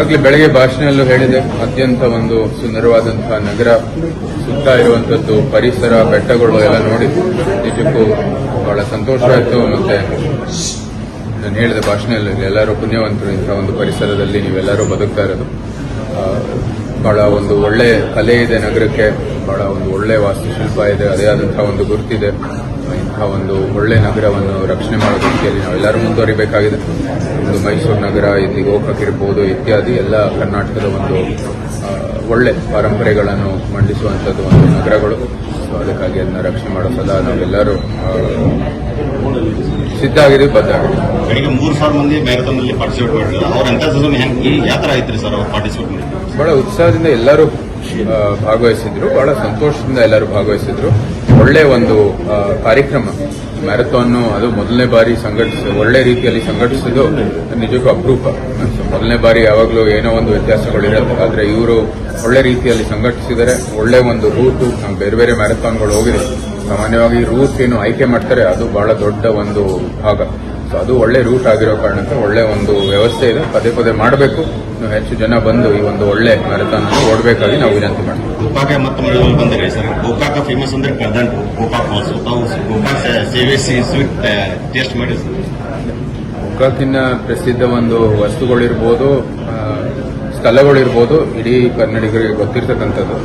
ಆಗ್ಲೇ ಬೆಳಗ್ಗೆ ಭಾಷಣದಲ್ಲೂ ಹೇಳಿದೆ, ಅತ್ಯಂತ ಒಂದು ಸುಂದರವಾದಂತಹ ನಗರ, ಸುತ್ತ ಇರುವಂತದ್ದು ಪರಿಸರ, ಬೆಟ್ಟಗಳು ಎಲ್ಲ ನೋಡಿ ನಿಜಕ್ಕೂ ಬಹಳ ಸಂತೋಷ ಆಯಿತು. ಮತ್ತೆ ನಾನು ಹೇಳಿದ ಭಾಷಣದಲ್ಲಿ ಎಲ್ಲರೂ ಪುಣ್ಯವಂತರು ಇಂಥ ಒಂದು ಪರಿಸರದಲ್ಲಿ ನೀವೆಲ್ಲರೂ ಬದುಕ್ತಾ ಇರೋದು. ಬಹಳ ಒಂದು ಒಳ್ಳೆ ಕಲೆ ಇದೆ ನಗರಕ್ಕೆ, ಬಹಳ ಒಂದು ಒಳ್ಳೆ ವಾಸ್ತುಶಿಲ್ಪ ಇದೆ, ಅದೇ ಆದಂತಹ ಒಂದು ಗುರುತಿದೆ. ಇಂತಹ ಒಂದು ಒಳ್ಳೆ ನಗರವನ್ನು ರಕ್ಷಣೆ ಮಾಡೋ ರೀತಿಯಲ್ಲಿ ನಾವೆಲ್ಲರೂ ಮುಂದುವರಿಬೇಕಾಗಿದೆ. ಒಂದು ಮೈಸೂರು ನಗರ ಇಲ್ಲಿ ಗೋಕಾಕ್ ಇರ್ಬೋದು ಇತ್ಯಾದಿ ಎಲ್ಲ ಕರ್ನಾಟಕದ ಒಂದು ಒಳ್ಳೆ ಪರಂಪರೆಗಳನ್ನು ಮಂಡಿಸುವಂಥದ್ದು ಒಂದು ನಗರಗಳು. ಸೊ ಅದಕ್ಕಾಗಿ ಅದನ್ನ ರಕ್ಷಣೆ ಮಾಡೋ ಸದಾ ನಾವೆಲ್ಲರೂ ಸಿದ್ಧ ಆಗಿದ್ದೀವಿ ಬೆಳಿಗ್ಗೆ ಮೂರು ಸಾವಿರ ಮಂದಿ ಮ್ಯಾರಥಾನ್ ಅಲ್ಲಿ ಪಾರ್ಟಿಸಿಪೇಟ್ ಮಾಡಿದ್ರು ಅವ್ರ ಎಂಥ ಹೆಂಗೆ ಯಾವ ಥರ ಐತ್ರಿ ಸರ್ ಅವ್ರು ಪಾರ್ಟಿಸಿಪೇಟ್ ಮಾಡಿ ಬಹಳ ಉತ್ಸಾಹದಿಂದ ಎಲ್ಲರೂ ಭಾಗವಹಿಸಿದ್ರು. ಬಹಳ ಸಂತೋಷದಿಂದ ಎಲ್ಲರೂ ಭಾಗವಹಿಸಿದ್ರು. ಒಳ್ಳೆ ಒಂದು ಕಾರ್ಯಕ್ರಮ. ಮ್ಯಾರಥಾನ್ ಅದು ಮೊದಲನೇ ಬಾರಿ ಸಂಘಟಿಸ ಒಳ್ಳೆ ರೀತಿಯಲ್ಲಿ ಸಂಘಟಿಸಿದ್ದು ನಿಜಕ್ಕೂ ಅಪರೂಪ. ಮೊದಲನೇ ಬಾರಿ ಯಾವಾಗಲೂ ಏನೋ ಒಂದು ವ್ಯತ್ಯಾಸಗಳಿರುತ್ತೆ ಆದರೆ ಇವರು ಒಳ್ಳೆ ರೀತಿಯಲ್ಲಿ ಸಂಘಟಿಸಿದರೆ ಒಳ್ಳೆ ಒಂದು ರೂಟು ನಾವು ಬೇರೆ ಬೇರೆ ಮ್ಯಾರಥಾನ್ಗಳು ಹೋಗಿದೆ. ಸಾಮಾನ್ಯವಾಗಿ ರೂಟ್ ಏನು ಆಯ್ಕೆ ಮಾಡ್ತಾರೆ, ಅದು ಬಹಳ ದೊಡ್ಡ ಒಂದು ಭಾಗ. ಸೊ ಅದು ಒಳ್ಳೆ ರೂಟ್ ಆಗಿರೋ ಕಾರಣಕ್ಕೆ ಒಳ್ಳೆ ಒಂದು ವ್ಯವಸ್ಥೆ ಇದೆ. ಪದೇ ಪದೇ ಮಾಡಬೇಕು. ಇನ್ನು ಹೆಚ್ಚು ಜನ ಬಂದು ಈ ಒಂದು ಒಳ್ಳೆ ಮ್ಯಾರಥಾನ್ ಓಡಬೇಕಾಗಿ ನಾವು ವಿನಂತಿ ಮಾಡ್ತೀವಿ. ಗೋಕಾಕ ಮತ್ತು ಮಳೆಗಾಲ ಬಂದಿರಿ ಸರ್ ಗೋಕಾಕ ಫೇಮಸ್ ಅಂದ್ರೆ ಕರ್ದಂಟು ಗೋಕಾಕ್ ಫಾಲ್ಸ್ ತಾವು ಗೋಕಾಕ್ ಸೇವೆ ಸ್ವೀಟ್ ಟೇಸ್ಟ್ ಮಾಡಿ ಸರ್. ಗೋಕಾಕಿನ ಪ್ರಸಿದ್ಧ ಒಂದು ವಸ್ತುಗಳಿರ್ಬೋದು ಸ್ಥಳಗಳಿರ್ಬೋದು ಇಡೀ ಕನ್ನಡಿಗರಿಗೆ ಗೊತ್ತಿರ್ತಕ್ಕಂಥದ್ದು.